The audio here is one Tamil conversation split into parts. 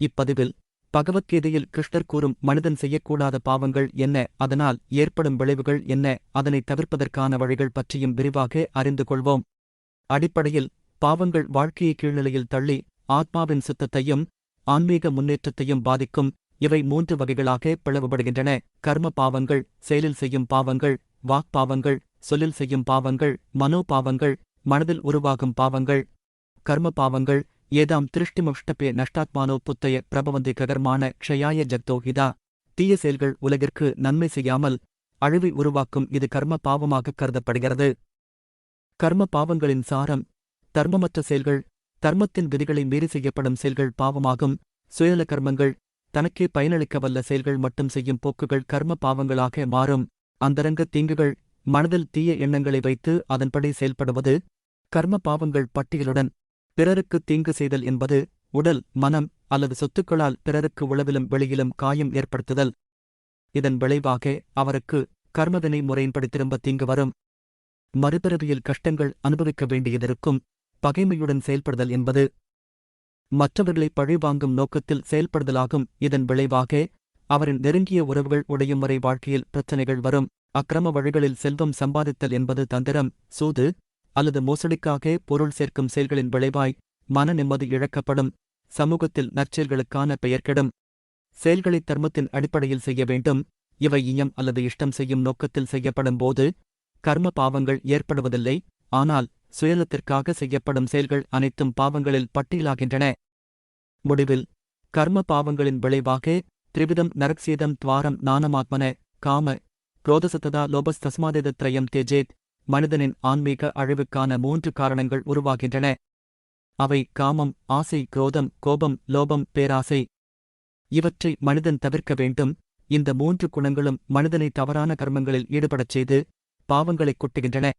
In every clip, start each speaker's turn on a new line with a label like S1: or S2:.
S1: இப்பதிவில் பகவத்கீதையில் கிருஷ்ணர் கூறும் மனிதன் செய்யக்கூடாத பாவங்கள் என்ன? அதனால் ஏற்படும் விளைவுகள் என்ன? அதனை தவிர்ப்பதற்கான வழிகள் பற்றியும் விரிவாக அறிந்து கொள்வோம். அடிப்படையில் பாவங்கள் வாழ்க்கையை கீழ்நிலையில் தள்ளி ஆத்மாவின் சுத்தத்தையும் ஆன்மீக முன்னேற்றத்தையும் பாதிக்கும். இவை மூன்று வகைகளாக பிளவுபடுகின்றன. கர்ம பாவங்கள் செயலில் செய்யும் பாவங்கள் வாக்பாவங்கள் சொல்லில் செய்யும் பாவங்கள் மனோ பாவங்கள் மனதில் உருவாகும் பாவங்கள். கர்ம பாவங்கள் ஏதாம் திருஷ்டிமுஷ்டபே நஷ்டாத்மானோ புத்தய பிரபவந்தி ககர்மான க்ஷயாய ஜக்தோஹிதா. தீய செயல்கள் உலகிற்கு நன்மை செய்யாமல் அழிவை உருவாக்கும் இது கர்ம பாவமாக கருதப்படுகிறது. கர்ம பாவங்களின் சாரம் தர்மமற்ற செயல்கள் தர்மத்தின் விதிகளை மீறி செய்யப்படும் செயல்கள் பாவமாகும். சுயல கர்மங்கள் தனக்கே பயனளிக்க வல்ல செயல்கள் மட்டும் செய்யும் போக்குகள் கர்ம பாவங்களாக மாறும். அந்தரங்க தீங்குகள் மனதில் தீய எண்ணங்களை வைத்து அதன்படி செயல்படுவது கர்ம பாவங்கள் பட்டியலுடன் பிறருக்கு தீங்கு செய்தல் என்பது உடல் மனம் அல்லது சொத்துக்களால் பிறருக்கு உளவிலும் வெளியிலும் காயம் ஏற்படுத்துதல். இதன் விளைவாக அவருக்கு கர்மவினை முறையின்படி திரும்ப தீங்கு வரும். மறுபிறவியில் கஷ்டங்கள் அனுபவிக்க வேண்டியதிருக்கும். பகைமையுடன் செயல்படுதல் என்பது மற்றவர்களை பழிவாங்கும் நோக்கத்தில் செயல்படுதலாகும். இதன் விளைவாக அவரின் நெருங்கிய உறவுகள் உடையும் வரை வாழ்க்கையில் பிரச்சனைகள் வரும். அக்கிரம வழிகளில் செல்வம் சம்பாதித்தல் என்பது தந்திரம் சூது அல்லது மோசடிக்காக பொருள் சேர்க்கும் செயல்களின் விளைவாய் மன நிம்மதி இழக்கப்படும். சமூகத்தில் நற்செயல்களுக்கான பெயர் கெடும். செயல்களை தர்மத்தின் அடிப்படையில் செய்ய வேண்டும். இவை இயம் அல்லது இஷ்டம் செய்யும் நோக்கத்தில் செய்யப்படும் போது கர்ம பாவங்கள் ஏற்படுவதில்லை. ஆனால் சுயலத்திற்காக செய்யப்படும் செயல்கள் அனைத்தும் பாவங்களில் பட்டியலாகின்றன. முடிவில் கர்ம பாவங்களின் விளைவாக திரிவிதம் நரக்சீதம் துவாரம் நானமாத்மன காம குரோதசத்ததா லோபஸ் தஸ்மாதேதத்ரயம் தேஜேத் மனிதனின் ஆன்மீக அழிவுக்கான மூன்று காரணங்கள் உருவாகின்றன. அவை காமம் ஆசை குரோதம் கோபம் லோபம் பேராசை. இவற்றை மனிதன் தவிர்க்க வேண்டும். இந்த மூன்று குணங்களும் மனிதனை தவறான கர்மங்களில் ஈடுபடச் செய்து பாவங்களைக் கொட்டுகின்றன.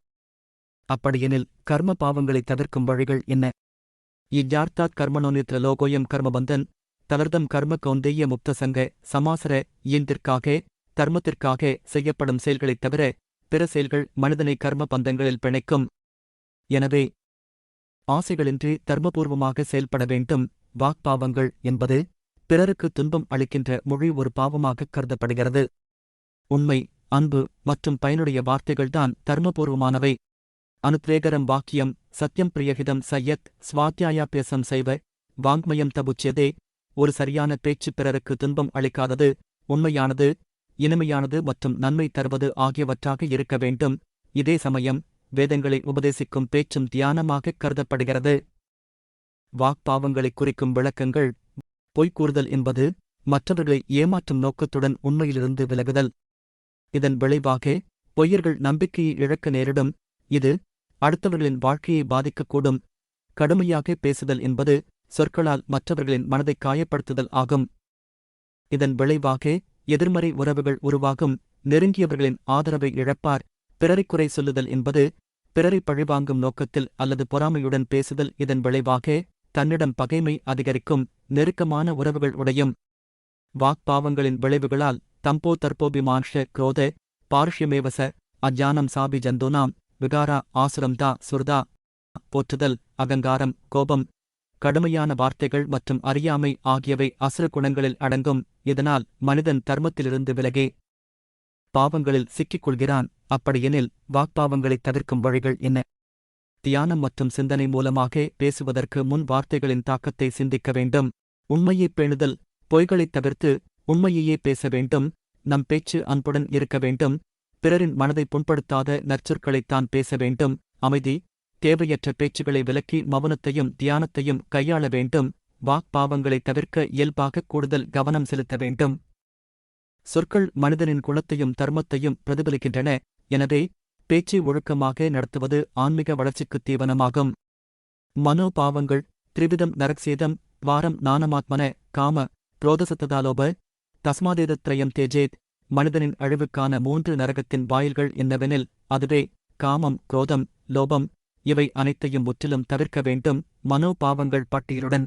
S1: அப்படியெனில் கர்ம பாவங்களை தவிர்க்கும் வழிகள் என்ன? இஜார்த்தாத் கர்மணோனித்ர லோகோயம் கர்மபந்தன் தளர்தம் கர்ம கௌந்தேய முக்த சங்க சமாசர இயந்திற்காக தர்மத்திற்காக செய்யப்படும் செயல்களைத் தவிர பிற செயல்கள் மனிதனை கர்ம பந்தங்களில் பிணைக்கும். எனவே ஆசைகளின்றி தர்மபூர்வமாக செயல்பட வேண்டும். வாக்பாவங்கள் என்பது பிறருக்கு துன்பம் அளிக்கின்ற மொழி ஒரு பாவமாக கருதப்படுகிறது. உண்மை அன்பு மற்றும் பயனுடைய வார்த்தைகள்தான் தர்மபூர்வமானவை. அனுத்ரேகரம் வாக்கியம் சத்யம் பிரியகிதம் சையத் பேசம் செய்வ வாங்மயம் தபுச்சியதே ஒரு சரியான பேச்சு பிறருக்கு துன்பம் அளிக்காதது உண்மையானது இனிமையானது மற்றும் நன்மை தருவது ஆகியவற்றாக இருக்க வேண்டும். இதே சமயம் வேதங்களை உபதேசிக்கும் பேச்சும் தியானமாகக் கருதப்படுகிறது. வாக்பாவங்களை குறிக்கும் விளக்கங்கள் பொய்க்கூறுதல் என்பது மற்றவர்களை ஏமாற்றும் நோக்கத்துடன் உண்மையிலிருந்து விலகுதல். இதன் விளைவாக பொய்யர்கள் நம்பிக்கையை இழக்க நேரிடும். இது அடுத்தவர்களின் வாழ்க்கையை பாதிக்கக்கூடும். கடுமையாக பேசுதல் என்பது சொற்களால் மற்றவர்களின் மனதைக் காயப்படுத்துதல் ஆகும். இதன் விளைவாக எதிர்மறை உறவுகள் உருவாகும். நெருங்கியவர்களின் ஆதரவை இழப்பார். பிறரைக் குறை சொல்லுதல் என்பது பிறரை பழிவாங்கும் நோக்கத்தில் அல்லது பொறாமையுடன் பேசுதல் இதன் விளைவாக தன்னிடம் பகைமை அதிகரிக்கும். நெருக்கமான உறவுகள் உடையும். வாக்பாவங்களின் விளைவுகளால் தம்போ தற்போபிமான்ஷ குரோத பார்ஷ்யமேவச அஜானம் சாபி ஜந்தோனாம் விகாரா ஆசுரம்தா சுர்தா போற்றுதல் அகங்காரம் கோபம் கடுமையான வார்த்தைகள் மற்றும் அறியாமை ஆகியவை அசுர குணங்களில் அடங்கும். இதனால் மனிதன் தர்மத்திலிருந்து விலகே பாவங்களில் சிக்கிக் கொள்கிறான் அப்படியெனில் வாக்பாவங்களைத் தவிர்க்கும் வழிகள் என்ன? தியானம் மற்றும் சிந்தனை மூலமாக பேசுவதற்கு முன் வார்த்தைகளின் தாக்கத்தை சிந்திக்க வேண்டும். உண்மையைப் பேணுதல் பொய்களைத் தவிர்த்து உண்மையையே பேச வேண்டும். நம் பேச்சு அன்புடன் இருக்க வேண்டும். பிறரின் மனதை புண்படுத்தாத நற்சொற்களைத்தான் பேச வேண்டும். அமைதி தேவையற்ற பேச்சுகளை விலக்கி மௌனத்தையும் தியானத்தையும் கையாள வேண்டும். வாக்பாவங்களை தவிர்க்க இயல்பாக கூடுதல் கவனம் செலுத்த வேண்டும். சொற்கள் மனிதனின் குணத்தையும் தர்மத்தையும் பிரதிபலிக்கின்றன. எனவே பேச்சை ஒழுக்கமாக நடத்துவது ஆன்மீக வளர்ச்சிக்குத் தீவனமாகும். மனோபாவங்கள் திரிவிதம் நரக்சேதம் வாரம் நானமாத்மன காம புரோதசத்ததாலோப தஸ்மாதேதத்ரயம் தேஜேத் மனிதனின் அழிவுக்கான மூன்று நரகத்தின் வாயில்கள் என்னவெனில் அதுவே காமம் குரோதம் லோபம் இவை அனைத்தையும் முற்றிலும் தவிர்க்க வேண்டும். மனோபாவங்கள் பட்டியலுடன்.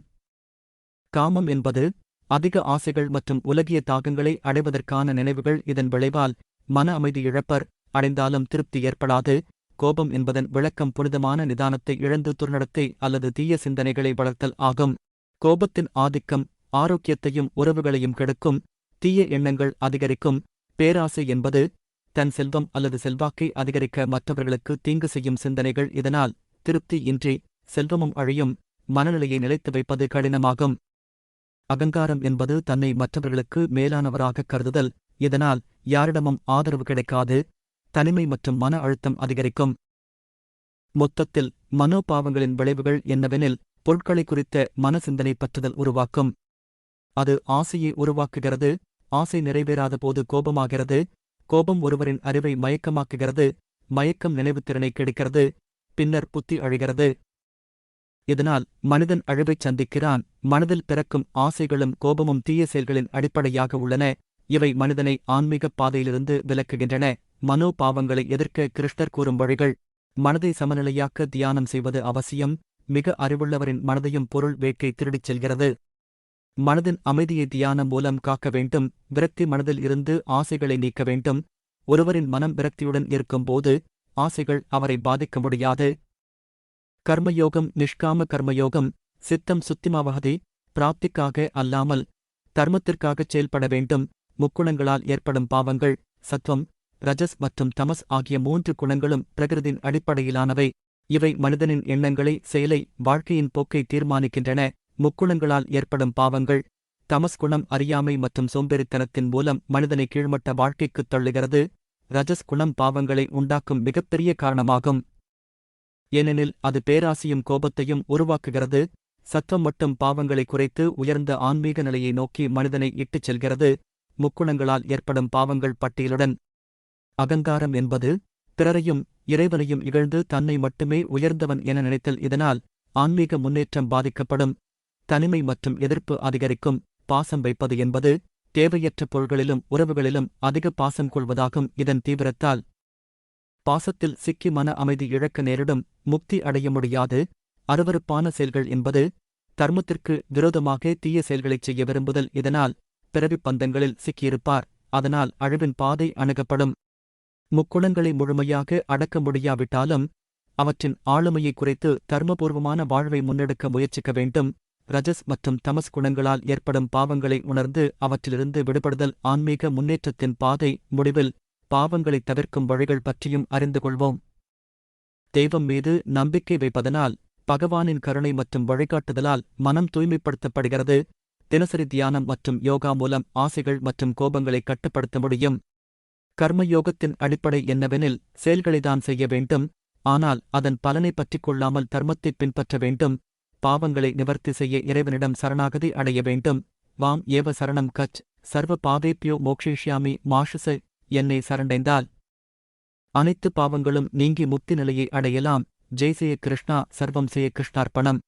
S1: காமம் என்பது அதிக ஆசைகள் மற்றும் உலகிய தாகங்களை அடைவதற்கான நினைவுகள். இதன் விளைவால் மன அமைதி இழப்பர். அடைந்தாலும் திருப்தி ஏற்படாது. கோபம் என்பதன் விளக்கம் புனிதமான நிதானத்தை இழந்து துர்நடத்தை அல்லது தீய சிந்தனைகளை வளர்த்தல் ஆகும். கோபத்தின் ஆதிக்கம் ஆரோக்கியத்தையும் உறவுகளையும் கெடுக்கும். தீய எண்ணங்கள் அதிகரிக்கும். பேராசை என்பது தன் செல்வம் அல்லது செல்வாக்கை அதிகரிக்க மற்றவர்களுக்கு தீங்கு செய்யும் சிந்தனைகள் இதனால் திருப்தி இன்றி செல்வமும் அழியும் மனநிலையை நிலைத்து வைப்பது கடினமாகும். அகங்காரம் என்பது தன்னை மற்றவர்களுக்கு மேலானவராக கருதுதல் இதனால் யாரிடமும் ஆதரவு கிடைக்காது தனிமை மற்றும் மன அழுத்தம் அதிகரிக்கும். மொத்தத்தில் மனோபாவங்களின் விளைவுகள் என்னவெனில் பொருட்களை குறித்த மன சிந்தனை பற்றுதல் உருவாக்கும். அது ஆசையை உருவாக்குகிறது ஆசை நிறைவேறாத போது கோபமாகிறது கோபம் ஒருவரின் அறிவை மயக்கமாக்குகிறது மயக்கம் நினைவுத்திறனை கெடுக்கிறது பின்னர் புத்தி அழிகிறது. இதனால் மனிதன் அழிவைச் சந்திக்கிறான் மனதில் பிறக்கும் ஆசைகளும் கோபமும் தீய செயல்களின் அடிப்படையாக உள்ளன இவை மனிதனை ஆன்மீகப் பாதையிலிருந்து விலக்குகின்றன மனோபாவங்களை எதிர்க்க கிருஷ்ணர் கூறும் வழிகள். மனதை சமநிலையாக்க தியானம் செய்வது அவசியம் மிக அறிவுள்ளவரின் மனதையும் பொருள் வேட்கை திருடிச் செல்கிறது. மனதின் அமைதியை தியானம் மூலம் காக்க வேண்டும். விரக்தி மனதில் இருந்து ஆசைகளை நீக்க வேண்டும். ஒருவரின் மனம் விரக்தியுடன் இருக்கும்போது ஆசைகள் அவரை பாதிக்க முடியாது. கர்மயோகம் நிஷ்காம கர்மயோகம் சித்தம் சுத்திமாவகதி பிராப்திக்காக அல்லாமல் தர்மத்திற்காகச் செயல்பட வேண்டும். முக்குணங்களால் ஏற்படும் பாவங்கள் சத்வம் ரஜஸ் மற்றும் தமஸ் ஆகிய மூன்று குணங்களும் பிரகிருதின் அடிப்படையிலானவை. இவை மனிதனின் எண்ணங்களை செயலை வாழ்க்கையின் போக்கை தீர்மானிக்கின்றன. முக்குணங்களால் ஏற்படும் பாவங்கள் தமஸ்குணம் அறியாமை மற்றும் சோம்பேறித்தனத்தின் மூலம் மனிதனை கீழ்மட்ட வாழ்க்கைக்குத் தள்ளுகிறது. ரஜஸ் குணம் பாவங்களை உண்டாக்கும் மிகப்பெரிய காரணமாகும். ஏனெனில் அது பேராசையும் கோபத்தையும் உருவாக்குகிறது. சத்தம் மட்டும் பாவங்களை குறைத்து உயர்ந்த ஆன்மீக நிலையை நோக்கி மனிதனை இட்டுச் செல்கிறது. முக்குணங்களால் ஏற்படும் பாவங்கள் பட்டியலுடன் அகங்காரம் என்பது பிறரையும் இறைவனையும் இகழ்ந்து தன்னை மட்டுமே உயர்ந்தவன் என நினைத்தல் இதனால் ஆன்மீக முன்னேற்றம் பாதிக்கப்படும். தனிமை மற்றும் எதிர்ப்பு அதிகரிக்கும். பாசம் வைப்பது என்பது தேவையற்ற பொருள்களிலும் உறவுகளிலும் அதிக பாசம் கொள்வதாகும். இதன் தீவிரத்தால் பாசத்தில் சிக்கி மன அமைதி இழக்க நேரிடும். முக்தி அடைய முடியாது. அருவருப்பான செயல்கள் என்பது தர்மத்திற்கு விரோதமாக தீய செயல்களைச் செய்ய விரும்புதல். இதனால் பிறவிப் பந்தங்களில் சிக்கியிருப்பார். அதனால் அழிவின் பாதை அணுகப்படும். முக்குணங்களை முழுமையாக அடக்க முடியாவிட்டாலும் அவற்றின் ஆளுமையை குறைத்து தர்மபூர்வமான வாழ்வை முன்னெடுக்க முயற்சிக்க வேண்டும். ரஜஸ் மற்றும் தமஸ் குணங்களால் ஏற்படும் பாவங்களை உணர்ந்து அவற்றிலிருந்து விடுபடுதல் ஆன்மீக முன்னேற்றத்தின் பாதை முடிவில் பாவங்களைத் தவிர்க்கும் வழிகள் பற்றியும் அறிந்து கொள்வோம். தெய்வம் மீது நம்பிக்கை வைப்பதனால் பகவானின் கருணை மற்றும் வழிகாட்டுதலால் மனம் தூய்மைப்படுத்தப்படுகிறது. தினசரி தியானம் மற்றும் யோகா மூலம் ஆசைகள் மற்றும் கோபங்களை கட்டுப்படுத்த முடியும். கர்மயோகத்தின் அடிப்படை என்னவெனில் செயல்களைதான் செய்ய வேண்டும். ஆனால் அதன் பலனை பற்றிக் கொள்ளாமல் தர்மத்தை பின்பற்ற வேண்டும். பாவங்களை நிவர்த்தி செய்ய இறைவனிடம் சரணாகதி அடைய வேண்டும். வாம் ஏவ சரணம் கச். சர்வ பாவேப்பியோ மோக்ஷிஷ்யாமி மாஷுச. என்னை சரண்டைந்தால். அனைத்து பாவங்களும் நீங்கி முக்தி நிலையை அடையலாம். ஜெய் செய்ய கிருஷ்ணா. சர்வம் செய்ய கிருஷ்ணார்ப்பணம்.